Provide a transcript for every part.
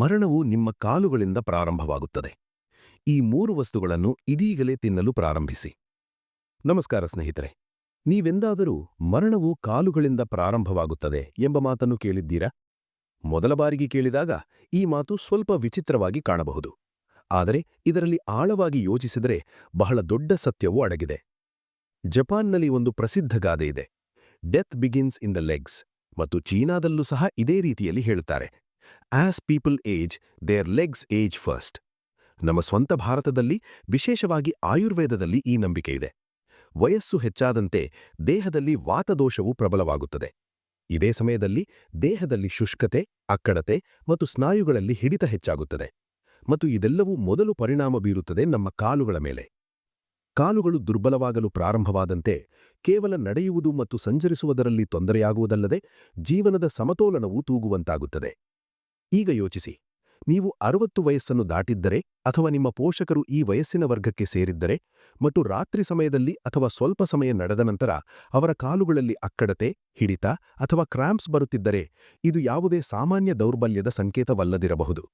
ಮರಣವು ನಿಮ್ಮ ಕಾಲುಗಳಿಂದ ಪ್ರಾರಂಭವಾಗುತ್ತದೆ. ಈ ಮೂರು ವಸ್ತುಗಳನ್ನು ಇದೀಗಲೇ ತಿನ್ನಲು ಪ್ರಾರಂಭಿಸಿ. ನಮಸ್ಕಾರ ಸ್ನೇಹಿತರೆ, ನೀವೆಂದಾದರೂ ಮರಣವು ಕಾಲುಗಳಿಂದ ಪ್ರಾರಂಭವಾಗುತ್ತದೆ ಎಂಬ ಮಾತನ್ನು ಕೇಳಿದ್ದೀರಾ? ಮೊದಲ ಬಾರಿಗೆ ಕೇಳಿದಾಗ ಈ ಮಾತು ಸ್ವಲ್ಪ ವಿಚಿತ್ರವಾಗಿ ಕಾಣಬಹುದು. ಆದರೆ ಇದರಲ್ಲಿ ಆಳವಾಗಿ ಯೋಚಿಸಿದರೆ ಬಹಳ ದೊಡ್ಡ ಸತ್ಯವೂ ಅಡಗಿದೆ. ಜಪಾನ್ನಲ್ಲಿ ಒಂದು ಪ್ರಸಿದ್ಧ ಗಾದೆ ಇದೆ. Death begins in the legs ಮತ್ತು ಚೀನಾದಲ್ಲೂ ಸಹ ಇದೇ ರೀತಿಯಲ್ಲಿ ಹೇಳುತ್ತಾರೆ. As people age their legs age first ನಮ್ಮ ಸ್ವಂತ ಭಾರತದಲ್ಲಿ, ವಿಶೇಷವಾಗಿ ಆಯುರ್ವೇದದಲ್ಲಿ ಈ ನಂಬಿಕೆ ಇದೆ. ವಯಸ್ಸು ಹೆಚ್ಚಾದಂತೆ ದೇಹದಲ್ಲಿ ವಾತದೋಷವು ಪ್ರಬಲವಾಗುತ್ತದೆ. ಇದೇ ಸಮಯದಲ್ಲಿ ದೇಹದಲ್ಲಿ ಶುಷ್ಕತೆ, ಅಕ್ಕಡತೆ ಮತ್ತು ಸ್ನಾಯುಗಳಲ್ಲಿ ಹಿಡಿತ ಹೆಚ್ಚಾಗುತ್ತದೆ. ಮತ್ತು ಇದೆಲ್ಲವೂ ಮೊದಲು ಪರಿಣಾಮ ಬೀರುತ್ತದೆ ನಮ್ಮ ಕಾಲುಗಳ ಮೇಲೆ. ಕಾಲುಗಳು ದುರ್ಬಲವಾಗಲು ಪ್ರಾರಂಭವಾದಂತೆ ಕೇವಲ ನಡೆಯುವುದು ಮತ್ತು ಸಂಚರಿಸುವುದರಲ್ಲಿ ತೊಂದರೆಯಾಗುವುದಲ್ಲದೆ ಜೀವನದ ಸಮತೋಲನವೂ ತೂಗುವಂತಾಗುತ್ತದೆ. ಈಗ ಯೋಚಿಸಿ. ನೀವು ಅರವತ್ತು ವಯಸ್ಸನ್ನು ದಾಟಿದ್ದರೆ ಅಥವಾ ನಿಮ್ಮ ಪೋಷಕರು ಈ ವಯಸ್ಸಿನ ವರ್ಗಕ್ಕೆ ಸೇರಿದ್ದರೆ ಮತ್ತು ರಾತ್ರಿ ಸಮಯದಲ್ಲಿ ಅಥವಾ ಸ್ವಲ್ಪ ಸಮಯ ನಡೆದ ನಂತರ ಅವರ ಕಾಲುಗಳಲ್ಲಿ ಅಕ್ಕಡತೆ, ಹಿಡಿತ ಅಥವಾ ಕ್ರ್ಯಾಂಪ್ಸ್ ಬರುತ್ತಿದ್ದರೆ ಇದು ಯಾವುದೇ ಸಾಮಾನ್ಯ ದೌರ್ಬಲ್ಯದ ಸಂಕೇತವಲ್ಲದಿರಬಹುದು.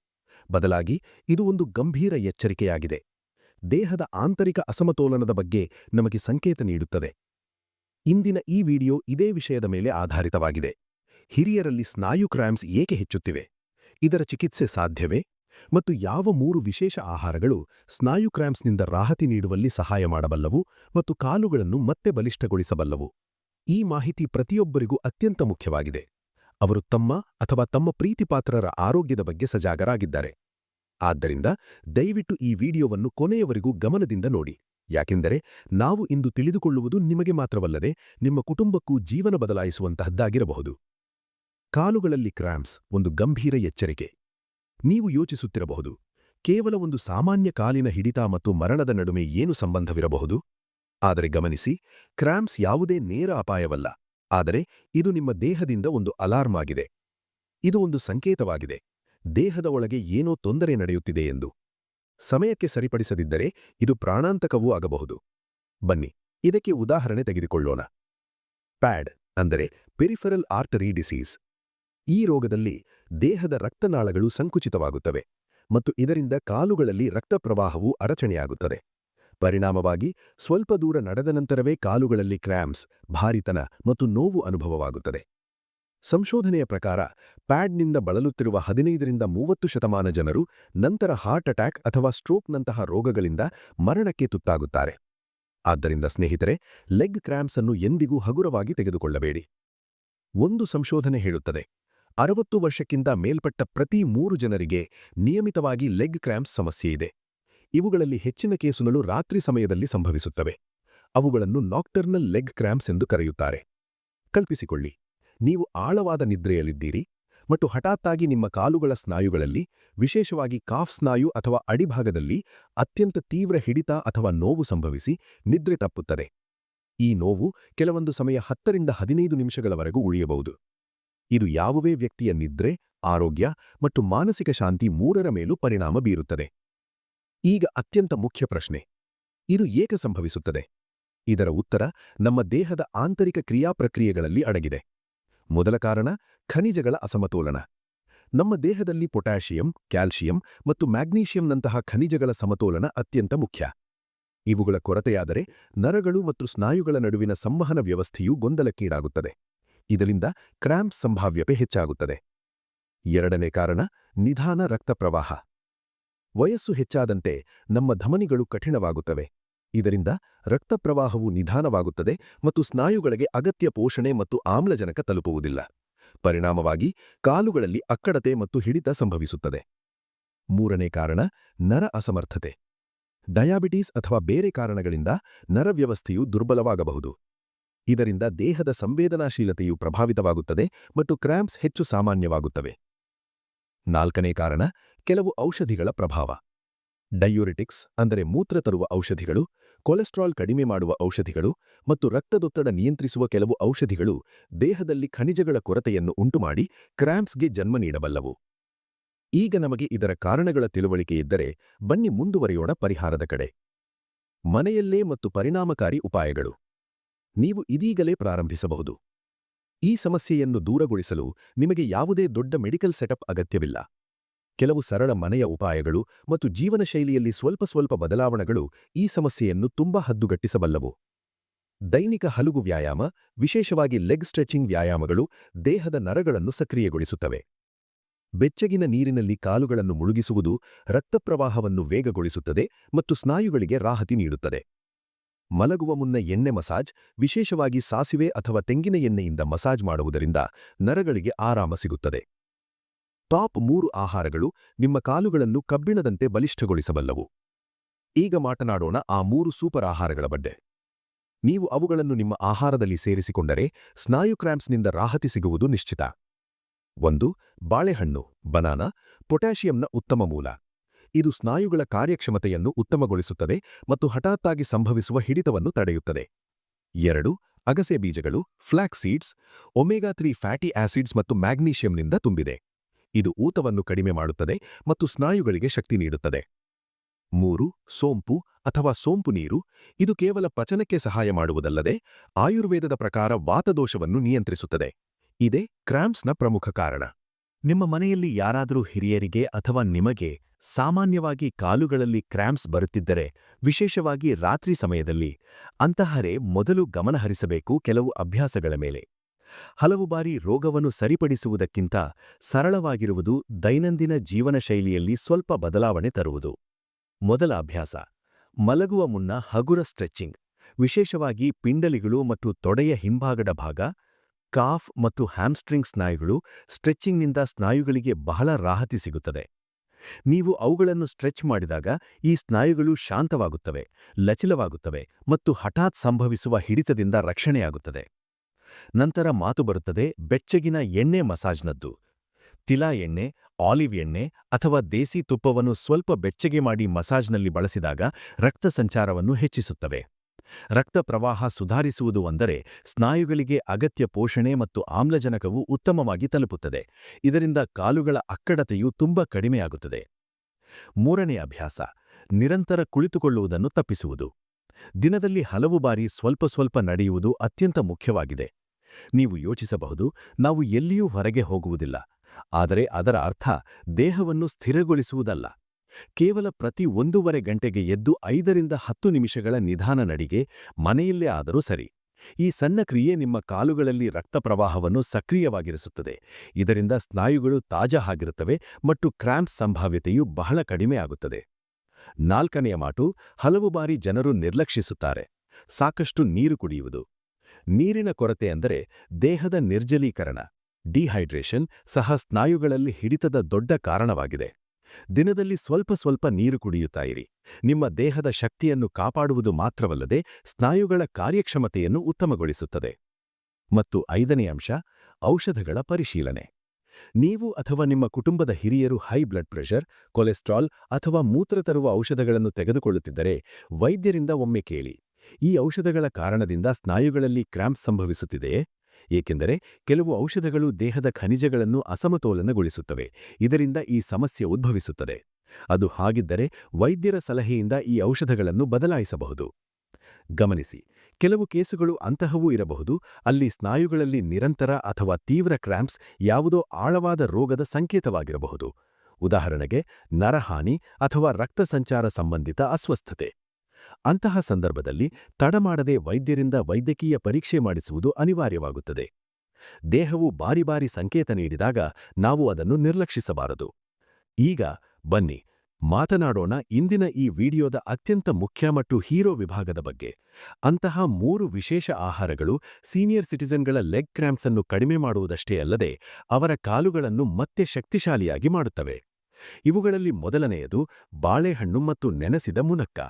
ಬದಲಾಗಿ ಇದು ಒಂದು ಗಂಭೀರ ಎಚ್ಚರಿಕೆಯಾಗಿದೆ. ದೇಹದ ಆಂತರಿಕ ಅಸಮತೋಲನದ ಬಗ್ಗೆ ನಮಗೆ ಸಂಕೇತ ನೀಡುತ್ತದೆ. ಇಂದಿನ ಈ ವಿಡಿಯೋ ಇದೇ ವಿಷಯದ ಮೇಲೆ ಆಧಾರಿತವಾಗಿದೆ. ಹಿರಿಯರಲ್ಲಿ ಸ್ನಾಯು ಕ್ರ್ಯಾಂಪ್ಸ್ ಏಕೆ ಹೆಚ್ಚುತ್ತಿವೆ? ಇದರ ಚಿಕಿತ್ಸೆ ಸಾಧ್ಯವೇ? ಮತ್ತು ಯಾವ ಮೂರು ವಿಶೇಷ ಆಹಾರಗಳು ಸ್ನಾಯು ಕ್ರ್ಯಾಂಪ್ಸ್ನಿಂದ ರಾಹತಿ ನೀಡುವಲ್ಲಿ ಸಹಾಯ ಮಾಡಬಲ್ಲವು ಮತ್ತು ಕಾಲುಗಳನ್ನು ಮತ್ತೆ ಬಲಿಷ್ಠಗೊಳಿಸಬಲ್ಲವು? ಈ ಮಾಹಿತಿ ಪ್ರತಿಯೊಬ್ಬರಿಗೂ ಅತ್ಯಂತ ಮುಖ್ಯವಾಗಿದೆ. ಅವರು ತಮ್ಮ ಅಥವಾ ತಮ್ಮ ಪ್ರೀತಿಪಾತ್ರರ ಆರೋಗ್ಯದ ಬಗ್ಗೆ ಸಜಾಗರಾಗಿದ್ದಾರೆ. ಆದ್ದರಿಂದ ದಯವಿಟ್ಟು ಈ ವಿಡಿಯೋವನ್ನು ಕೊನೆಯವರೆಗೂ ಗಮನದಿಂದ ನೋಡಿ. ಯಾಕೆಂದರೆ ನಾವು ಇಂದು ತಿಳಿದುಕೊಳ್ಳುವುದು ನಿಮಗೆ ಮಾತ್ರವಲ್ಲದೆ ನಿಮ್ಮ ಕುಟುಂಬಕ್ಕೂ ಜೀವನ ಬದಲಾಯಿಸುವಂತಹದ್ದಾಗಿರಬಹುದು. ಕಾಲುಗಳಲ್ಲಿ ಕ್ರಾಂಪ್ಸ್ ಒಂದು ಗಂಭೀರ ಎಚ್ಚರಿಕೆ. ನೀವು ಯೋಚಿಸುತ್ತಿರಬಹುದು, ಕೇವಲ ಒಂದು ಸಾಮಾನ್ಯ ಕಾಲಿನ ಹಿಡಿತ ಮತ್ತು ಮರಣದ ನಡುವೆ ಏನು ಸಂಬಂಧವಿರಬಹುದು? ಆದರೆ ಗಮನಿಸಿ ಕ್ರಾಂಪ್ಸ್ ಯಾವುದೇ ನೇರ ಅಪಾಯವಲ್ಲ, ಆದರೆ ಇದು ನಿಮ್ಮ ದೇಹದಿಂದ ಒಂದು ಅಲಾರ್ಮ್ ಆಗಿದೆ. ಇದು ಒಂದು ಸಂಕೇತವಾಗಿದೆ, ದೇಹದ ಒಳಗೆ ಏನೋ ತೊಂದರೆ ನಡೆಯುತ್ತಿದೆ ಎಂದು. ಸಮಯಕ್ಕೆ ಸರಿಪಡಿಸದಿದ್ದರೆ ಇದು ಪ್ರಾಣಾಂತಕವೂ ಆಗಬಹುದು. ಬನ್ನಿ, ಇದಕ್ಕೆ ಉದಾಹರಣೆ ತೆಗೆದುಕೊಳ್ಳೋಣ. ಪ್ಯಾಡ್ ಅಂದರೆ ಪೆರಿಫರಲ್ ಆರ್ಟರಿ ಡಿಸೀಸ್. ಈ ರೋಗದಲ್ಲಿ ದೇಹದ ರಕ್ತನಾಳಗಳು ಸಂಕುಚಿತವಾಗುತ್ತವೆ ಮತ್ತು ಇದರಿಂದ ಕಾಲುಗಳಲ್ಲಿ ರಕ್ತ ಪ್ರವಾಹವು ಅಡಚಣೆಯಾಗುತ್ತದೆ. ಪರಿಣಾಮವಾಗಿ ಸ್ವಲ್ಪ ದೂರ ನಡೆದ ನಂತರವೇ ಕಾಲುಗಳಲ್ಲಿ ಕ್ರ್ಯಾಂಪ್ಸ್, ಭಾರಿತನ ಮತ್ತು ನೋವು ಅನುಭವವಾಗುತ್ತದೆ. ಸಂಶೋಧನೆಯ ಪ್ರಕಾರ ಪ್ಯಾಡ್ನಿಂದ ಬಳಲುತ್ತಿರುವ ಹದಿನೈದರಿಂದ ಮೂವತ್ತು ಶತಮಾನ ಜನರು ನಂತರ ಹಾರ್ಟ್ ಅಟ್ಯಾಕ್ ಅಥವಾ ಸ್ಟ್ರೋಕ್ನಂತಹ ರೋಗಗಳಿಂದ ಮರಣಕ್ಕೆ ತುತ್ತಾಗುತ್ತಾರೆ. ಆದ್ದರಿಂದ ಸ್ನೇಹಿತರೆ, ಲೆಗ್ ಕ್ರ್ಯಾಂಪ್ಸ್ ಅನ್ನು ಎಂದಿಗೂ ಹಗುರವಾಗಿ ತೆಗೆದುಕೊಳ್ಳಬೇಡಿ. ಒಂದು ಸಂಶೋಧನೆ ಹೇಳುತ್ತದೆ. ಅರವತ್ತು ವರ್ಷಕ್ಕಿಂತ ಮೇಲ್ಪಟ್ಟ ಪ್ರತಿ ಮೂರು ಜನರಿಗೆ ನಿಯಮಿತವಾಗಿ ಲೆಗ್ ಕ್ರ್ಯಾಂಪ್ಸ್ ಸಮಸ್ಯೆ ಇದೆ. ಇವುಗಳಲ್ಲಿ ಹೆಚ್ಚಿನ ಕೇಸುಗಳು ರಾತ್ರಿ ಸಮಯದಲ್ಲಿ ಸಂಭವಿಸುತ್ತವೆ. ಅವುಗಳನ್ನು ನಾಕ್ಟರ್ನಲ್ ಲೆಗ್ ಕ್ರ್ಯಾಂಪ್ಸ್ ಎಂದು ಕರೆಯುತ್ತಾರೆ. ಕಲ್ಪಿಸಿಕೊಳ್ಳಿ. ನೀವು ಆಳವಾದ ನಿದ್ರೆಯಲ್ಲಿದ್ದೀರಿ ಮತ್ತು ಹಠಾತ್ತಾಗಿ ನಿಮ್ಮ ಕಾಲುಗಳ ಸ್ನಾಯುಗಳಲ್ಲಿ, ವಿಶೇಷವಾಗಿ ಕಾಫ್ ಸ್ನಾಯು ಅಥವಾ ಅಡಿಭಾಗದಲ್ಲಿ, ಅತ್ಯಂತ ತೀವ್ರ ಹಿಡಿತ ಅಥವಾ ನೋವು ಸಂಭವಿಸಿ ನಿದ್ರೆ ತಪ್ಪುತ್ತದೆ. ಈ ನೋವು ಕೆಲವೊಂದು ಸಮಯ ಹತ್ತರಿಂದ ಹದಿನೈದು ನಿಮಿಷಗಳವರೆಗೂ ಉಳಿಯಬಹುದು. ಇದು ಯಾವುದೇ ವ್ಯಕ್ತಿಯ ನಿದ್ರೆ, ಆರೋಗ್ಯ ಮತ್ತು ಮಾನಸಿಕ ಶಾಂತಿ ಮೂರರ ಮೇಲೂ ಪರಿಣಾಮ ಬೀರುತ್ತದೆ. ಈಗ ಅತ್ಯಂತ ಮುಖ್ಯ ಪ್ರಶ್ನೆ. ಇದು ಏಕೆ ಸಂಭವಿಸುತ್ತದೆ? ಇದರ ಉತ್ತರ ನಮ್ಮ ದೇಹದ ಆಂತರಿಕ ಕ್ರಿಯಾಪ್ರಕ್ರಿಯೆಗಳಲ್ಲಿ ಅಡಗಿದೆ. ಮೊದಲ ಕಾರಣ, ಖನಿಜಗಳ ಅಸಮತೋಲನ. ನಮ್ಮ ದೇಹದಲ್ಲಿ ಪೊಟ್ಯಾಷಿಯಂ ಕ್ಯಾಲ್ಷಿಯಂ ಮತ್ತು ಮ್ಯಾಗ್ನೀಷಿಯಂನಂತಹ ಖನಿಜಗಳ ಸಮತೋಲನ ಅತ್ಯಂತ ಮುಖ್ಯ. ಇವುಗಳ ಕೊರತೆಯಾದರೆ ನರಗಳು ಮತ್ತು ಸ್ನಾಯುಗಳ ನಡುವಿನ ಸಂವಹನ ವ್ಯವಸ್ಥೆಯೂ ಗೊಂದಲಕ್ಕೀಡಾಗುತ್ತದೆ. ಇದರಿಂದ ಕ್ರ್ಯಾಂಪ್ ಸಂಭಾವ್ಯತೆ ಹೆಚ್ಚಾಗುತ್ತದೆ. ಎರಡನೇ ಕಾರಣ, ನಿಧಾನ ರಕ್ತ ಪ್ರವಾಹ. ವಯಸ್ಸು ಹೆಚ್ಚಾದಂತೆ ನಮ್ಮ ಧಮನಿಗಳು ಕಠಿಣವಾಗುತ್ತವೆ. ಇದರಿಂದ ರಕ್ತ ಪ್ರವಾಹವು ನಿಧಾನವಾಗುತ್ತದೆ ಮತ್ತು ಸ್ನಾಯುಗಳಿಗೆ ಅಗತ್ಯ ಪೋಷಣೆ ಮತ್ತು ಆಮ್ಲಜನಕ ತಲುಪುವುದಿಲ್ಲ. ಪರಿಣಾಮವಾಗಿ ಕಾಲುಗಳಲ್ಲಿ ಅಕ್ಕಡತೆ ಮತ್ತು ಹಿಡಿತ ಸಂಭವಿಸುತ್ತದೆ. ಮೂರನೇ ಕಾರಣ, ನರ ಅಸಮರ್ಥತೆ. ಡಯಾಬಿಟೀಸ್ ಅಥವಾ ಬೇರೆ ಕಾರಣಗಳಿಂದ ನರವ್ಯವಸ್ಥೆಯು ದುರ್ಬಲವಾಗಬಹುದು. ಇದರಿಂದ ದೇಹದ ಸಂವೇದನಾಶೀಲತೆಯು ಪ್ರಭಾವಿತವಾಗುತ್ತದೆ ಮತ್ತು ಕ್ರ್ಯಾಂಪ್ಸ್ ಹೆಚ್ಚು ಸಾಮಾನ್ಯವಾಗುತ್ತವೆ. ನಾಲ್ಕನೇ ಕಾರಣ, ಕೆಲವು ಔಷಧಿಗಳ ಪ್ರಭಾವ. ಡಯೂರಿಟಿಕ್ಸ್ ಅಂದರೆ ಮೂತ್ರ ತರುವ ಔಷಧಿಗಳು, ಕೊಲೆಸ್ಟ್ರಾಲ್ ಕಡಿಮೆ ಮಾಡುವ ಔಷಧಿಗಳು ಮತ್ತು ರಕ್ತದೊತ್ತಡ ನಿಯಂತ್ರಿಸುವ ಕೆಲವು ಔಷಧಿಗಳು ದೇಹದಲ್ಲಿ ಖನಿಜಗಳ ಕೊರತೆಯನ್ನು ಉಂಟುಮಾಡಿ ಕ್ರ್ಯಾಂಪ್ಸ್ಗೆ ಜನ್ಮ ನೀಡಬಲ್ಲವು. ಈಗ ನಮಗೆ ಇದರ ಕಾರಣಗಳ ತಿಳುವಳಿಕೆಯಿದ್ದರೆ ಬನ್ನಿ ಮುಂದುವರಿಯೋಣ ಪರಿಹಾರದ ಕಡೆ. ಮನೆಯಲ್ಲೇ ಮತ್ತು ಪರಿಣಾಮಕಾರಿ ಉಪಾಯಗಳು. ನೀವು ಇದೀಗಲೇ ಪ್ರಾರಂಭಿಸಬಹುದು. ಈ ಸಮಸ್ಯೆಯನ್ನು ದೂರಗೊಳಿಸಲು ನಿಮಗೆ ಯಾವುದೇ ದೊಡ್ಡ ಮೆಡಿಕಲ್ ಸೆಟಪ್ ಅಗತ್ಯವಿಲ್ಲ. ಕೆಲವು ಸರಳ ಮನೆಯ ಉಪಾಯಗಳು ಮತ್ತು ಜೀವನ ಶೈಲಿಯಲ್ಲಿ ಸ್ವಲ್ಪ ಸ್ವಲ್ಪ ಬದಲಾವಣೆಗಳು ಈ ಸಮಸ್ಯೆಯನ್ನು ತುಂಬಾ ಹದ್ದುಗಟ್ಟಿಸಬಲ್ಲವು. ದೈನಿಕ ಹಲುಗು ವ್ಯಾಯಾಮ, ವಿಶೇಷವಾಗಿ ಲೆಗ್ ಸ್ಟ್ರೆಚಿಂಗ್ ವ್ಯಾಯಾಮಗಳು ದೇಹದ ನರಗಳನ್ನು ಸಕ್ರಿಯಗೊಳಿಸುತ್ತವೆ. ಬೆಚ್ಚಗಿನ ನೀರಿನಲ್ಲಿ ಕಾಲುಗಳನ್ನು ಮುಳುಗಿಸುವುದು ರಕ್ತಪ್ರವಾಹವನ್ನು ವೇಗಗೊಳಿಸುತ್ತದೆ ಮತ್ತು ಸ್ನಾಯುಗಳಿಗೆ ರಾಹತಿ ನೀಡುತ್ತದೆ. ಮಲಗುವ ಮುನ್ನ ಎಣ್ಣೆ ಮಸಾಜ್, ವಿಶೇಷವಾಗಿ ಸಾಸಿವೆ ಅಥವಾ ತೆಂಗಿನ ಎಣ್ಣೆಯಿಂದ ಮಸಾಜ್ ಮಾಡುವುದರಿಂದ ನರಗಳಿಗೆ ಆರಾಮ ಸಿಗುತ್ತದೆ. ಟಾಪ್ ಮೂರು ಆಹಾರಗಳು ನಿಮ್ಮ ಕಾಲುಗಳನ್ನು ಕಬ್ಬಿಣದಂತೆ ಬಲಿಷ್ಠಗೊಳಿಸಬಲ್ಲವು. ಈಗ ಮಾತನಾಡೋಣ ಆ ಮೂರು ಸೂಪರ್ ಆಹಾರಗಳ ಬಗ್ಗೆ. ನೀವು ಅವುಗಳನ್ನು ನಿಮ್ಮ ಆಹಾರದಲ್ಲಿ ಸೇರಿಸಿಕೊಂಡರೆ ಸ್ನಾಯು ಕ್ರ್ಯಾಂಪ್ಸ್ನಿಂದ ರಾಹತಿ ಸಿಗುವುದು ನಿಶ್ಚಿತ. ಒಂದು, ಬಾಳೆಹಣ್ಣು, ಬನಾನಾ, ಪೊಟ್ಯಾಷಿಯಂನ ಉತ್ತಮ ಮೂಲ. ಇದು ಸ್ನಾಯುಗಳ ಕಾರ್ಯಕ್ಷಮತೆಯನ್ನು ಉತ್ತಮಗೊಳಿಸುತ್ತದೆ ಮತ್ತು ಹಠಾತ್ತಾಗಿ ಸಂಭವಿಸುವ ಹಿಡಿತವನ್ನು ತಡೆಯುತ್ತದೆ. ಎರಡು, ಅಗಸೆ ಬೀಜಗಳು flax seeds, omega three fatty acids ಮತ್ತು ಮ್ಯಾಗ್ನೀಷಿಯಂನಿಂದ ತುಂಬಿದೆ. ಇದು ಊತವನ್ನು ಕಡಿಮೆ ಮಾಡುತ್ತದೆ ಮತ್ತು ಸ್ನಾಯುಗಳಿಗೆ ಶಕ್ತಿ ನೀಡುತ್ತದೆ. ಮೂರು, ಸೋಂಪು ಅಥವಾ ಸೋಂಪು ನೀರು, ಇದು ಕೇವಲ ಪಚನಕ್ಕೆ ಸಹಾಯ ಮಾಡುವುದಲ್ಲದೆ ಆಯುರ್ವೇದದ ಪ್ರಕಾರ ವಾತದೋಷವನ್ನು ನಿಯಂತ್ರಿಸುತ್ತದೆ. ಇದೇ ಕ್ರ್ಯಾಂಪ್ಸ್ನ ಪ್ರಮುಖ ಕಾರಣ. ನಿಮ್ಮ ಮನೆಯಲ್ಲಿ ಯಾರಾದರೂ ಹಿರಿಯರಿಗೆ ಅಥವಾ ನಿಮಗೆ ಸಾಮಾನ್ಯವಾಗಿ ಕಾಲುಗಳಲ್ಲಿ ಕ್ರ್ಯಾಂಪ್ಸ್ ಬರುತ್ತಿದ್ದರೆ, ವಿಶೇಷವಾಗಿ ರಾತ್ರಿ ಸಮಯದಲ್ಲಿ, ಅಂತಹರೇ ಮೊದಲು ಗಮನಹರಿಸಬೇಕು ಕೆಲವು ಅಭ್ಯಾಸಗಳ ಮೇಲೆ. ಹಲವು ಬಾರಿ ರೋಗವನ್ನು ಸರಿಪಡಿಸುವುದಕ್ಕಿಂತ ಸರಳವಾಗಿರುವುದು ದೈನಂದಿನ ಜೀವನ ಶೈಲಿಯಲ್ಲಿ ಸ್ವಲ್ಪ ಬದಲಾವಣೆ ತರುವುದು. ಮೊದಲ ಅಭ್ಯಾಸ, ಮಲಗುವ ಮುನ್ನ ಹಗುರ ಸ್ಟ್ರೆಚ್ಚಿಂಗ್, ವಿಶೇಷವಾಗಿ ಪಿಂಡಲಿಗಳು ಮತ್ತು ತೊಡೆಯ ಹಿಂಭಾಗದ ಭಾಗ ಕಾಫ್ ಮತ್ತು ಹ್ಯಾಮ್ಸ್ಟ್ರಿಂಗ್ ಸ್ನಾಯುಗಳು ಸ್ಟ್ರೆಚ್ಚಿಂಗ್ನಿಂದ ಸ್ನಾಯುಗಳಿಗೆ ಬಹಳ ರಾಹತಿ ಸಿಗುತ್ತದೆ. ನೀವು ಅವುಗಳನ್ನು ಸ್ಟ್ರೆಚ್ ಮಾಡಿದಾಗ ಈ ಸ್ನಾಯುಗಳು ಶಾಂತವಾಗುತ್ತವೆ, ಲಚಿಲವಾಗುತ್ತವೆ ಮತ್ತು ಹಠಾತ್ ಸಂಭವಿಸುವ ಹಿಡಿತದಿಂದ ರಕ್ಷಣೆಯಾಗುತ್ತದೆ. ನಂತರ ಮಾತು ಬರುತ್ತದೆ, ಬೆಚ್ಚಗಿನ ಎಣ್ಣೆ ಮಸಾಜ್ನದ್ದು. ತಿಲಾ ಎಣ್ಣೆ, ಆಲಿವ್ ಎಣ್ಣೆ ಅಥವಾ ದೇಸಿ ತುಪ್ಪವನ್ನು ಸ್ವಲ್ಪ ಬೆಚ್ಚಗೆ ಮಾಡಿ ಮಸಾಜ್ನಲ್ಲಿ ಬಳಸಿದಾಗ ರಕ್ತ ಸಂಚಾರವನ್ನು ಹೆಚ್ಚಿಸುತ್ತವೆ. ರಕ್ತ ಪ್ರವಾಹ ಸುಧಾರಿಸುವುದು ಅಂದರೆ ಸ್ನಾಯುಗಳಿಗೆ ಅಗತ್ಯ ಪೋಷಣೆ ಮತ್ತು ಆಮ್ಲಜನಕವು ಉತ್ತಮವಾಗಿ ತಲುಪುತ್ತದೆ. ಇದರಿಂದ ಕಾಲುಗಳ ಅಕ್ಕಡತೆಯು ತುಂಬ ಕಡಿಮೆಯಾಗುತ್ತದೆ. ಮೂರನೇ ಅಭ್ಯಾಸ, ನಿರಂತರ ಕುಳಿತುಕೊಳ್ಳುವುದನ್ನು ತಪ್ಪಿಸುವುದು. ದಿನದಲ್ಲಿ ಹಲವು ಬಾರಿ ಸ್ವಲ್ಪ ಸ್ವಲ್ಪ ನಡೆಯುವುದು ಅತ್ಯಂತ ಮುಖ್ಯವಾಗಿದೆ. ನೀವು ಯೋಚಿಸಬಹುದು, ನಾವು ಎಲ್ಲಿಯೂ ಹೊರಗೆ ಹೋಗುವುದಿಲ್ಲ. ಆದರೆ ಅದರ ಅರ್ಥ ದೇಹವನ್ನು ಸ್ಥಿರಗೊಳಿಸುವುದಲ್ಲ. ಕೇವಲ ಪ್ರತಿ ಒಂದೂವರೆ ಗಂಟೆಗೆ ಎದ್ದು ಐದರಿಂದ ಹತ್ತು ನಿಮಿಷಗಳ ನಿಧಾನ ನಡಿಗೆ ಮನೆಯಲ್ಲೇ ಆದರೂ ಸರಿ. ಈ ಸಣ್ಣ ಕ್ರಿಯೆ ನಿಮ್ಮ ಕಾಲುಗಳಲ್ಲಿ ರಕ್ತ ಪ್ರವಾಹವನ್ನು ಸಕ್ರಿಯವಾಗಿರಿಸುತ್ತದೆ. ಇದರಿಂದ ಸ್ನಾಯುಗಳು ತಾಜಾ ಆಗಿರುತ್ತವೆ ಮತ್ತು ಕ್ರ್ಯಾಂಪ್ಸ್ ಸಂಭಾವ್ಯತೆಯು ಬಹಳ ಕಡಿಮೆ ಆಗುತ್ತದೆ. ನಾಲ್ಕನೆಯ ಮಾಟು ಹಲವು ಬಾರಿ ಜನರು ನಿರ್ಲಕ್ಷಿಸುತ್ತಾರೆ. ಸಾಕಷ್ಟು ನೀರು ಕುಡಿಯುವುದು. ನೀರಿನ ಕೊರತೆ ಅಂದರೆ ದೇಹದ ನಿರ್ಜಲೀಕರಣ. ಡಿಹೈಡ್ರೇಷನ್ ಸಹ ಸ್ನಾಯುಗಳಲ್ಲಿ ಹಿಡಿತದ ದೊಡ್ಡ ಕಾರಣವಾಗಿದೆ. ದಿನದಲ್ಲಿ ಸ್ವಲ್ಪ ಸ್ವಲ್ಪ ನೀರು ಕುಡಿಯುತ್ತಾ ಇರಿ. ನಿಮ್ಮ ದೇಹದ ಶಕ್ತಿಯನ್ನು ಕಾಪಾಡುವುದು ಮಾತ್ರವಲ್ಲದೆ ಸ್ನಾಯುಗಳ ಕಾರ್ಯಕ್ಷಮತೆಯನ್ನು ಉತ್ತಮಗೊಳಿಸುತ್ತದೆ. ಮತ್ತು ಐದನೇ ಅಂಶ, ಔಷಧಗಳ ಪರಿಶೀಲನೆ. ನೀವು ಅಥವಾ ನಿಮ್ಮ ಕುಟುಂಬದ ಹಿರಿಯರು ಹೈ ಬ್ಲಡ್ ಪ್ರೆಷರ್, ಕೊಲೆಸ್ಟ್ರಾಲ್ ಅಥವಾ ಮೂತ್ರ ತರುವ ಔಷಧಗಳನ್ನು ತೆಗೆದುಕೊಳ್ಳುತ್ತಿದ್ದರೆ ವೈದ್ಯರಿಂದ ಒಮ್ಮೆ ಕೇಳಿ. ಈ ಔಷಧಗಳ ಕಾರಣದಿಂದ ಸ್ನಾಯುಗಳಲ್ಲಿ ಕ್ರ್ಯಾಂಪ್ ಸಂಭವಿಸುತ್ತಿದೆಯೇ? ಏಕೆಂದರೆ ಕೆಲವು ಔಷಧಗಳು ದೇಹದ ಖನಿಜಗಳನ್ನು ಅಸಮತೋಲನಗೊಳಿಸುತ್ತವೆ, ಇದರಿಂದ ಈ ಸಮಸ್ಯೆ ಉದ್ಭವಿಸುತ್ತದೆ. ಅದು ಹಾಗಿದ್ದರೆ ವೈದ್ಯರ ಸಲಹೆಯಿಂದ ಈ ಔಷಧಗಳನ್ನು ಬದಲಾಯಿಸಬಹುದು. ಗಮನಿಸಿ, ಕೆಲವು ಕೇಸುಗಳು ಅಂತಹವೂ ಇರಬಹುದು, ಅಲ್ಲಿ ಸ್ನಾಯುಗಳಲ್ಲಿ ನಿರಂತರ ಅಥವಾ ತೀವ್ರ ಕ್ರ್ಯಾಂಪ್ಸ್ ಯಾವುದೋ ಆಳವಾದ ರೋಗದ ಸಂಕೇತವಾಗಿರಬಹುದು. ಉದಾಹರಣೆಗೆ, ನರಹಾನಿ ಅಥವಾ ರಕ್ತ ಸಂಚಾರ ಸಂಬಂಧಿತ ಅಸ್ವಸ್ಥತೆ. ಅಂತಹ ಸಂದರ್ಭದಲ್ಲಿ ತಡಮಾಡದೆ ವೈದ್ಯರಿಂದ ವೈದ್ಯಕೀಯ ಪರೀಕ್ಷೆ ಮಾಡಿಸುವುದು ಅನಿವಾರ್ಯವಾಗುತ್ತದೆ. ದೇಹವು ಬಾರಿ ಬಾರಿ ಸಂಕೇತ ನೀಡಿದಾಗ ನಾವು ಅದನ್ನು ನಿರ್ಲಕ್ಷಿಸಬಾರದು. ಈಗ ಬನ್ನಿ, ಮಾತನಾಡೋಣ ಇಂದಿನ ಈ ವಿಡಿಯೋದ ಅತ್ಯಂತ ಮುಖ್ಯ ಮತ್ತು ಹೀರೋ ವಿಭಾಗದ ಬಗ್ಗೆ. ಅಂತಹ ಮೂರು ವಿಶೇಷ ಆಹಾರಗಳು ಸೀನಿಯರ್ ಸಿಟಿಸನ್ಗಳ ಲೆಗ್ ಕ್ರ್ಯಾಂಪ್ಸ್ ಅನ್ನು ಕಡಿಮೆ ಮಾಡುವುದಷ್ಟೇ ಅಲ್ಲದೆ ಅವರ ಕಾಲುಗಳನ್ನು ಮತ್ತೆ ಶಕ್ತಿಶಾಲಿಯಾಗಿ ಮಾಡುತ್ತವೆ. ಇವುಗಳಲ್ಲಿ ಮೊದಲನೆಯದು ಬಾಳೆಹಣ್ಣು ಮತ್ತು ನೆನೆಸಿದ ಮುನಕ್ಕ.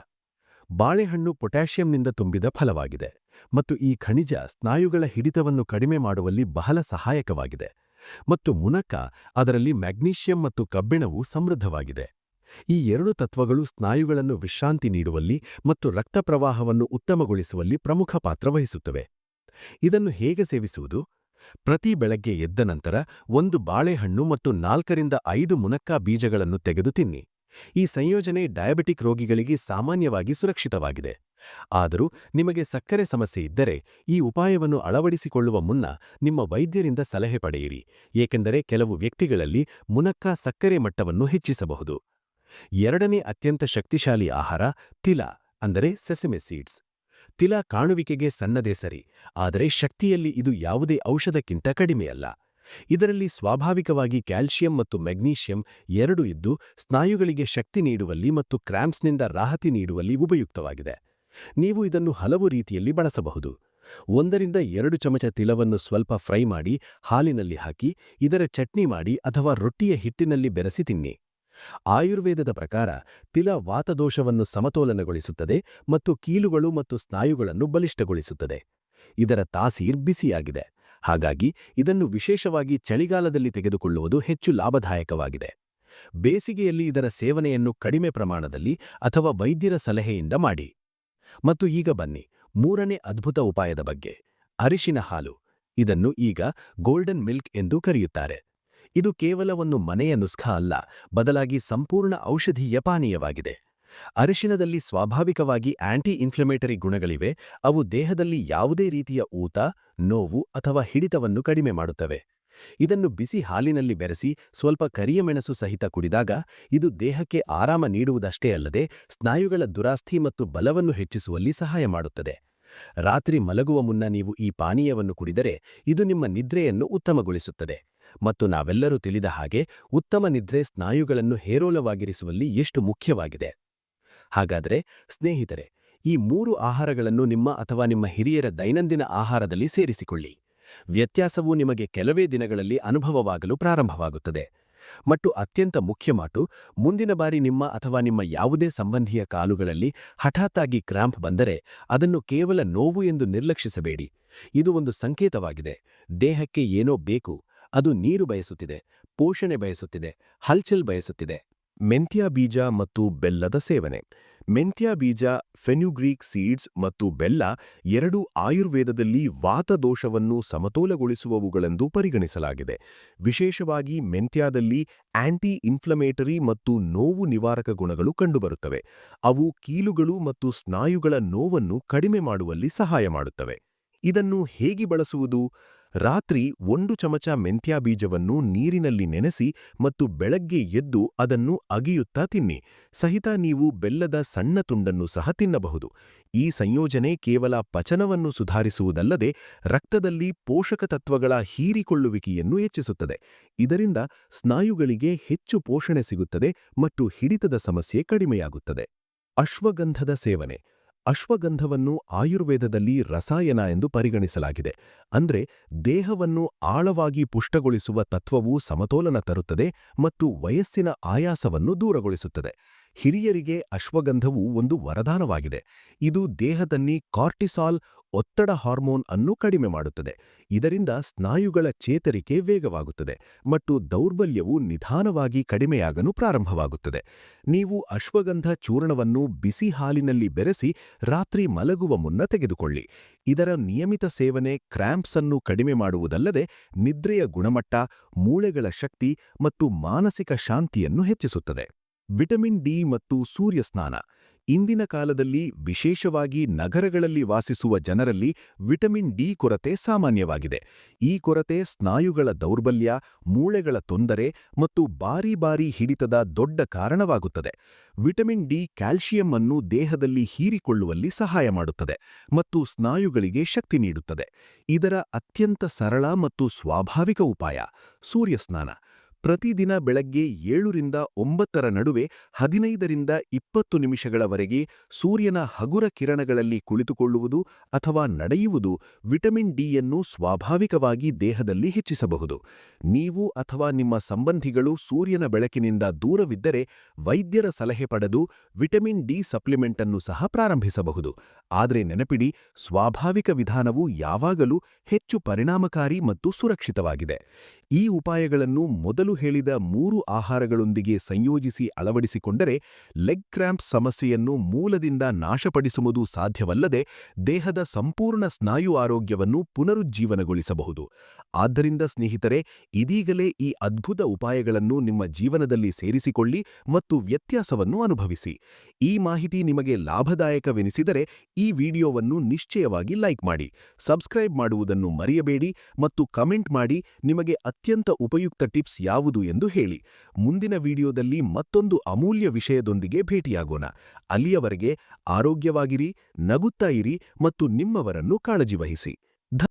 ಬಾಳೆಹಣ್ಣು ಪೊಟ್ಯಾಷಿಯಂನಿಂದ ತುಂಬಿದ ಫಲವಾಗಿದೆ ಮತ್ತು ಈ ಖನಿಜ ಸ್ನಾಯುಗಳ ಹಿಡಿತವನ್ನು ಕಡಿಮೆ ಮಾಡುವಲ್ಲಿ ಬಹಳ ಸಹಾಯಕವಾಗಿದೆ ಮತ್ತು ಮುನಕ ಅದರಲ್ಲಿ ಮ್ಯಾಗ್ನೀಷಿಯಂ ಮತ್ತು ಕಬ್ಬಿಣವು ಸಮೃದ್ಧವಾಗಿದೆ. ಈ ಎರಡು ತತ್ವಗಳು ಸ್ನಾಯುಗಳನ್ನು ವಿಶ್ರಾಂತಿ ನೀಡುವಲ್ಲಿ ಮತ್ತು ರಕ್ತ ಪ್ರವಾಹವನ್ನು ಉತ್ತಮಗೊಳಿಸುವಲ್ಲಿ ಪ್ರಮುಖ ಪಾತ್ರ ವಹಿಸುತ್ತವೆ. ಇದನ್ನು ಹೇಗೆ ಸೇವಿಸುವುದು? ಪ್ರತಿ ಬೆಳಗ್ಗೆ ಎದ್ದ ನಂತರ ಒಂದು ಬಾಳೆಹಣ್ಣು ಮತ್ತು ನಾಲ್ಕರಿಂದ ಐದು ಮುನಕ್ಕಾ ಬೀಜಗಳನ್ನು ತೆಗೆದು ತಿನ್ನಿ. ಈ ಸಂಯೋಜನೆ ಡಯಾಬಿಟಿಕ್ ರೋಗಿಗಳಿಗೆ ಸಾಮಾನ್ಯವಾಗಿ ಸುರಕ್ಷಿತವಾಗಿದೆ. ಆದರೂ ನಿಮಗೆ ಸಕ್ಕರೆ ಸಮಸ್ಯೆ ಇದ್ದರೆ ಈ ಉಪಾಯವನ್ನು ಅಳವಡಿಸಿಕೊಳ್ಳುವ ಮುನ್ನ ನಿಮ್ಮ ವೈದ್ಯರಿಂದ ಸಲಹೆ ಪಡೆಯಿರಿ. ಏಕೆಂದರೆ ಕೆಲವು ವ್ಯಕ್ತಿಗಳಲ್ಲಿ ಮುನಕ್ಕ ಸಕ್ಕರೆ ಮಟ್ಟವನ್ನು ಹೆಚ್ಚಿಸಬಹುದು. ಎರಡನೇ ಅತ್ಯಂತ ಶಕ್ತಿಶಾಲಿ ಆಹಾರ ತಿಲ, ಅಂದರೆ ಸೆಸೆಮೆ ಸೀಡ್ಸ್. ತಿಲ ಕಾಣುವಿಕೆಗೆ ಸಣ್ಣದೇ ಸರಿ, ಆದರೆ ಶಕ್ತಿಯಲ್ಲಿ ಇದು ಯಾವುದೇ ಔಷಧಕ್ಕಿಂತ ಕಡಿಮೆಯಲ್ಲ. ಇದರಲ್ಲಿ ಸ್ವಾಭಾವಿಕವಾಗಿ ಕ್ಯಾಲ್ಸಿಯಂ ಮತ್ತು ಮೆಗ್ನೀಷಿಯಂ ಎರಡು ಇದ್ದು, ಸ್ನಾಯುಗಳಿಗೆ ಶಕ್ತಿ ನೀಡುವಲ್ಲಿ ಮತ್ತು ಕ್ರ್ಯಾಂಪ್ಸ್ನಿಂದ ರಾಹತಿ ನೀಡುವಲ್ಲಿ ಉಪಯುಕ್ತವಾಗಿದೆ. ನೀವು ಇದನ್ನು ಹಲವು ರೀತಿಯಲ್ಲಿ ಬಳಸಬಹುದು. ಒಂದರಿಂದ ಎರಡು ಚಮಚ ತಿಲವನ್ನು ಸ್ವಲ್ಪ ಫ್ರೈ ಮಾಡಿ, ಹಾಲಿನಲ್ಲಿ ಹಾಕಿ, ಇದರ ಚಟ್ನಿ ಮಾಡಿ ಅಥವಾ ರೊಟ್ಟಿಯ ಹಿಟ್ಟಿನಲ್ಲಿ ಬೆರೆಸಿ ತಿನ್ನಿ. ಆಯುರ್ವೇದದ ಪ್ರಕಾರ, ತಿಲ ವಾತದೋಷವನ್ನು ಸಮತೋಲನಗೊಳಿಸುತ್ತದೆ ಮತ್ತು ಕೀಲುಗಳು ಮತ್ತು ಸ್ನಾಯುಗಳನ್ನು ಬಲಿಷ್ಠಗೊಳಿಸುತ್ತದೆ. ಇದರ ತಾಸೀರ್ ಬಿಸಿಯಾಗಿದೆ. ಹಾಗಾಗಿ ಇದನ್ನು ವಿಶೇಷವಾಗಿ ಚಳಿಗಾಲದಲ್ಲಿ ತೆಗೆದುಕೊಳ್ಳುವುದು ಹೆಚ್ಚು ಲಾಭದಾಯಕವಾಗಿದೆ. ಬೇಸಿಗೆಯಲ್ಲಿ ಇದರ ಸೇವನೆಯನ್ನು ಕಡಿಮೆ ಪ್ರಮಾಣದಲ್ಲಿ ಅಥವಾ ವೈದ್ಯರ ಸಲಹೆಯಿಂದ ಮಾಡಿ. ಮತ್ತು ಈಗ ಬನ್ನಿ, ಮೂರನೇ ಅದ್ಭುತ ಉಪಾಯದ ಬಗ್ಗೆ. ಅರಿಶಿನ ಹಾಲು, ಇದನ್ನು ಈಗ ಗೋಲ್ಡನ್ ಮಿಲ್ಕ್ ಎಂದು ಕರೆಯುತ್ತಾರೆ. ಇದು ಕೇವಲ ಒಂದು ಮನೆಯ ನುಸ್ಖ ಅಲ್ಲ, ಬದಲಾಗಿ ಸಂಪೂರ್ಣ ಔಷಧೀಯ ಪಾನೀಯವಾಗಿದೆ. ಅರಿಶಿನದಲ್ಲಿ ಸ್ವಾಭಾವಿಕವಾಗಿ ಆಂಟಿ ಇನ್ಫ್ಲಮೇಟರಿ ಗುಣಗಳಿವೆ, ಅವು ದೇಹದಲ್ಲಿ ಯಾವುದೇ ರೀತಿಯ ಊತ, ನೋವು ಅಥವಾ ಹಿಡಿತವನ್ನು ಕಡಿಮೆ ಮಾಡುತ್ತವೆ. ಇದನ್ನು ಬಿಸಿ ಹಾಲಿನಲ್ಲಿ ಬೆರೆಸಿ ಸ್ವಲ್ಪ ಕರಿಯ ಮೆಣಸು ಸಹಿತ ಕುಡಿದಾಗ ಇದು ದೇಹಕ್ಕೆ ಆರಾಮ ನೀಡುವುದಷ್ಟೇ ಅಲ್ಲದೆ ಸ್ನಾಯುಗಳ ದುರಾಸ್ಥಿ ಮತ್ತು ಬಲವನ್ನು ಹೆಚ್ಚಿಸುವಲ್ಲಿ ಸಹಾಯ ಮಾಡುತ್ತದೆ. ರಾತ್ರಿ ಮಲಗುವ ಮುನ್ನ ನೀವು ಈ ಪಾನೀಯವನ್ನು ಕುಡಿದರೆ ಇದು ನಿಮ್ಮ ನಿದ್ರೆಯನ್ನು ಉತ್ತಮಗೊಳಿಸುತ್ತದೆ ಮತ್ತು ನಾವೆಲ್ಲರೂ ತಿಳಿದ ಹಾಗೆ ಉತ್ತಮ ನಿದ್ರೆ ಸ್ನಾಯುಗಳನ್ನು ಹೇರೋಲವಾಗಿರಿಸುವಲ್ಲಿ ಎಷ್ಟು ಮುಖ್ಯವಾಗಿದೆ. ಹಾಗಾದರೆ ಸ್ನೇಹಿತರೆ, ಈ ಮೂರು ಆಹಾರಗಳನ್ನು ನಿಮ್ಮ ಅಥವಾ ನಿಮ್ಮ ಹಿರಿಯರ ದೈನಂದಿನ ಆಹಾರದಲ್ಲಿ ಸೇರಿಸಿಕೊಳ್ಳಿ. ವ್ಯತ್ಯಾಸವು ನಿಮಗೆ ಕೆಲವೇ ದಿನಗಳಲ್ಲಿ ಅನುಭವವಾಗಲು ಪ್ರಾರಂಭವಾಗುತ್ತದೆ. ಮತ್ತು ಅತ್ಯಂತ ಮುಖ್ಯ ಮಾತು, ಮುಂದಿನ ಬಾರಿ ನಿಮ್ಮ ಅಥವಾ ನಿಮ್ಮ ಯಾವುದೇ ಸಂಬಂಧಿಯ ಕಾಲುಗಳಲ್ಲಿ ಹಠಾತ್ತಾಗಿ ಕ್ರಾಂಪ್ ಬಂದರೆ ಅದನ್ನು ಕೇವಲ ನೋವು ಎಂದು ನಿರ್ಲಕ್ಷಿಸಬೇಡಿ. ಇದು ಒಂದು ಸಂಕೇತವಾಗಿದೆ. ದೇಹಕ್ಕೆ ಏನೋ ಬೇಕು, ಅದು ನೀರು ಬಯಸುತ್ತಿದೆ, ಪೋಷಣೆ ಬಯಸುತ್ತಿದೆ, ಹಲ್ಚಲ್ ಬಯಸುತ್ತಿದೆ. ಮೆಂತ್ಯ ಬೀಜ ಮತ್ತು ಬೆಲ್ಲದ ಸೇವನೆ. ಮೆಂತ್ಯ ಬೀಜ ಫೆನ್ಯುಗ್ರೀಕ್ ಸೀಡ್ಸ್ ಮತ್ತು ಬೆಲ್ಲ ಎರಡೂ ಆಯುರ್ವೇದದಲ್ಲಿ ವಾತದೋಷವನ್ನು ಸಮತೋಲಗೊಳಿಸುವವುಗಳೆಂದು ಪರಿಗಣಿಸಲಾಗಿದೆ. ವಿಶೇಷವಾಗಿ ಮೆಂತ್ಯದಲ್ಲಿ ಆಂಟಿ ಇನ್ಫ್ಲಮೇಟರಿ ಮತ್ತು ನೋವು ನಿವಾರಕ ಗುಣಗಳು ಕಂಡುಬರುತ್ತವೆ. ಅವು ಕೀಲುಗಳು ಮತ್ತು ಸ್ನಾಯುಗಳ ನೋವನ್ನು ಕಡಿಮೆ ಮಾಡುವಲ್ಲಿ ಸಹಾಯ ಮಾಡುತ್ತವೆ. ಇದನ್ನು ಹೇಗೆ ಬಳಸುವುದು? ರಾತ್ರಿ ಒಂದು ಚಮಚ ಮೆಂತ್ಯ ಬೀಜವನ್ನು ನೀರಿನಲ್ಲಿ ನೆನೆಸಿ ಮತ್ತು ಬೆಳಗ್ಗೆ ಎದ್ದು ಅದನ್ನು ಅಗಿಯುತ್ತಾ ತಿನ್ನಿ. ಸಹಿತ ನೀವು ಬೆಲ್ಲದ ಸಣ್ಣ ತುಂಡನ್ನು ಸಹ ತಿನ್ನಬಹುದು. ಈ ಸಂಯೋಜನೆ ಕೇವಲ ಪಚನವನ್ನು ಸುಧಾರಿಸುವುದಲ್ಲದೆ ರಕ್ತದಲ್ಲಿ ಪೋಷಕ ತತ್ವಗಳ ಹೀರಿಕೊಳ್ಳುವಿಕೆಯನ್ನು ಹೆಚ್ಚಿಸುತ್ತದೆ. ಇದರಿಂದ ಸ್ನಾಯುಗಳಿಗೆ ಹೆಚ್ಚು ಪೋಷಣೆ ಸಿಗುತ್ತದೆ ಮತ್ತು ಹಿಡಿತದ ಸಮಸ್ಯೆ ಕಡಿಮೆಯಾಗುತ್ತದೆ. ಅಶ್ವಗಂಧದ ಸೇವನೆ. ಅಶ್ವಗಂಧವನ್ನು ಆಯುರ್ವೇದದಲ್ಲಿ ರಸಾಯನ ಎಂದು ಪರಿಗಣಿಸಲಾಗಿದೆ. ಅಂದರೆ ದೇಹವನ್ನು ಆಳವಾಗಿ ಪುಷ್ಟಗೊಳಿಸುವ ತತ್ವವು ಸಮತೋಲನ ತರುತ್ತದೆ ಮತ್ತು ವಯಸ್ಸಿನ ಆಯಾಸವನ್ನು ದೂರಗೊಳಿಸುತ್ತದೆ. ಹಿರಿಯರಿಗೆ ಅಶ್ವಗಂಧವು ಒಂದು ವರದಾನವಾಗಿದೆ. ಇದು ದೇಹದಲ್ಲಿ ಕಾರ್ಟಿಸಾಲ್ ಒತ್ತಡ ಹಾರ್ಮೋನ್ ಅನ್ನು ಕಡಿಮೆ ಮಾಡುತ್ತದೆ. ಇದರಿಂದ ಸ್ನಾಯುಗಳ ಚೇತರಿಕೆ ವೇಗವಾಗುತ್ತದೆ ಮತ್ತು ದೌರ್ಬಲ್ಯವು ನಿಧಾನವಾಗಿ ಕಡಿಮೆಯಾಗಲು ಪ್ರಾರಂಭವಾಗುತ್ತದೆ. ನೀವು ಅಶ್ವಗಂಧ ಚೂರ್ಣವನ್ನು ಬಿಸಿ ಹಾಲಿನಲ್ಲಿ ಬೆರೆಸಿ ರಾತ್ರಿ ಮಲಗುವ ಮುನ್ನ ತೆಗೆದುಕೊಳ್ಳಿ. ಇದರ ನಿಯಮಿತ ಸೇವನೆ ಕ್ರ್ಯಾಂಪ್ಸ್ ಅನ್ನು ಕಡಿಮೆ ಮಾಡುವುದಲ್ಲದೆ ನಿದ್ರೆಯ ಗುಣಮಟ್ಟ, ಮೂಳೆಗಳ ಶಕ್ತಿ ಮತ್ತು ಮಾನಸಿಕ ಶಾಂತಿಯನ್ನು ಹೆಚ್ಚಿಸುತ್ತದೆ. ವಿಟಮಿನ್ ಡಿ ಮತ್ತು ಸೂರ್ಯಸ್ನಾನ. ಇಂದಿನ ಕಾಲದಲ್ಲಿ ವಿಶೇಷವಾಗಿ ನಗರಗಳಲ್ಲಿ ವಾಸಿಸುವ ಜನರಲ್ಲಿ ವಿಟಮಿನ್ ಡಿ ಕೊರತೆ ಸಾಮಾನ್ಯವಾಗಿದೆ. ಈ ಕೊರತೆ ಸ್ನಾಯುಗಳ ದೌರ್ಬಲ್ಯ, ಮೂಳೆಗಳ ತೊಂದರೆ ಮತ್ತು ಬಾರಿ ಬಾರಿ ಹಿಡಿತದ ದೊಡ್ಡ ಕಾರಣವಾಗುತ್ತದೆ. ವಿಟಮಿನ್ ಡಿ ಕ್ಯಾಲ್ಸಿಯಂ ಅನ್ನು ದೇಹದಲ್ಲಿ ಹೀರಿಕೊಳ್ಳುವಲ್ಲಿ ಸಹಾಯ ಮಾಡುತ್ತದೆ ಮತ್ತು ಸ್ನಾಯುಗಳಿಗೆ ಶಕ್ತಿ ನೀಡುತ್ತದೆ. ಇದರ ಅತ್ಯಂತ ಸರಳ ಮತ್ತು ಸ್ವಾಭಾವಿಕ ಉಪಾಯ ಸೂರ್ಯಸ್ನಾನ. ಪ್ರತಿದಿನ ಬೆಳಗ್ಗೆ ಏಳರಿಂದ ಒಂಬತ್ತರ ನಡುವೆ ಹದಿನೈದರಿಂದ ಇಪ್ಪತ್ತು ನಿಮಿಷಗಳವರೆಗೆ ಸೂರ್ಯನ ಹಗುರ ಕಿರಣಗಳಲ್ಲಿ ಕುಳಿತುಕೊಳ್ಳುವುದು ಅಥವಾ ನಡೆಯುವುದು ವಿಟಮಿನ್ ಡಿಯನ್ನು ಸ್ವಾಭಾವಿಕವಾಗಿ ದೇಹದಲ್ಲಿ ಹೆಚ್ಚಿಸಬಹುದು. ನೀವು ಅಥವಾ ನಿಮ್ಮ ಸಂಬಂಧಿಗಳು ಸೂರ್ಯನ ಬೆಳಕಿನಿಂದ ದೂರವಿದ್ದರೆ ವೈದ್ಯರ ಸಲಹೆ ಪಡೆದು ವಿಟಮಿನ್ ಡಿ ಸಪ್ಲಿಮೆಂಟ್ ಅನ್ನು ಸಹ ಪ್ರಾರಂಭಿಸಬಹುದು. ಆದರೆ ನೆನಪಿಡಿ, ಸ್ವಾಭಾವಿಕ ವಿಧಾನವು ಯಾವಾಗಲೂ ಹೆಚ್ಚು ಪರಿಣಾಮಕಾರಿ ಮತ್ತು ಸುರಕ್ಷಿತವಾಗಿದೆ. ಈ ಉಪಾಯಗಳನ್ನು ಮೊದಲು ಹೇಳಿದ ಮೂರು ಆಹಾರಗಳೊಂದಿಗೆ ಸಂಯೋಜಿಸಿ ಅಳವಡಿಸಿಕೊಂಡರೆ, ಲೆಗ್ ಕ್ರ್ಯಾಂಪ್ ಸಮಸ್ಯೆಯನ್ನು ಮೂಲದಿಂದ ನಾಶಪಡಿಸುವುದು ಸಾಧ್ಯವಲ್ಲದೆ, ದೇಹದ ಸಂಪೂರ್ಣ ಸ್ನಾಯು ಆರೋಗ್ಯವನ್ನು ಪುನರುಜ್ಜೀವನಗೊಳಿಸಬಹುದು. ಆದ್ದರಿಂದ ಸ್ನೇಹಿತರೆ, ಇದೀಗಲೇ ಈ ಅದ್ಭುತ ಉಪಾಯಗಳನ್ನು ನಿಮ್ಮ ಜೀವನದಲ್ಲಿ ಸೇರಿಸಿಕೊಳ್ಳಿ ಮತ್ತು ವ್ಯತ್ಯಾಸವನ್ನು ಅನುಭವಿಸಿ. ಈ ಮಾಹಿತಿ ನಿಮಗೆ ಲಾಭದಾಯಕವೆನಿಸಿದರೆ ಈ ವಿಡಿಯೋವನ್ನು ನಿಶ್ಚಯವಾಗಿ ಲೈಕ್ ಮಾಡಿ, ಸಬ್ಸ್ಕ್ರೈಬ್ ಮಾಡುವುದನ್ನು ಮರೆಯಬೇಡಿ ಮತ್ತು ಕಮೆಂಟ್ ಮಾಡಿ ನಿಮಗೆ ಅತ್ಯಂತ ಉಪಯುಕ್ತ ಟಿಪ್ಸ್ ಯಾವುದು ಎಂದು ಹೇಳಿ. ಮುಂದಿನ ವಿಡಿಯೋದಲ್ಲಿ ಮತ್ತೊಂದು ಅಮೂಲ್ಯ ವಿಷಯದೊಂದಿಗೆ ಭೇಟಿಯಾಗೋಣ. ಅಲ್ಲಿಯವರೆಗೆ ಆರೋಗ್ಯವಾಗಿರಿ, ನಗುತ್ತಾ ಇರಿ ಮತ್ತು ನಿಮ್ಮವರನ್ನು ಕಾಳಜಿ ವಹಿಸಿ.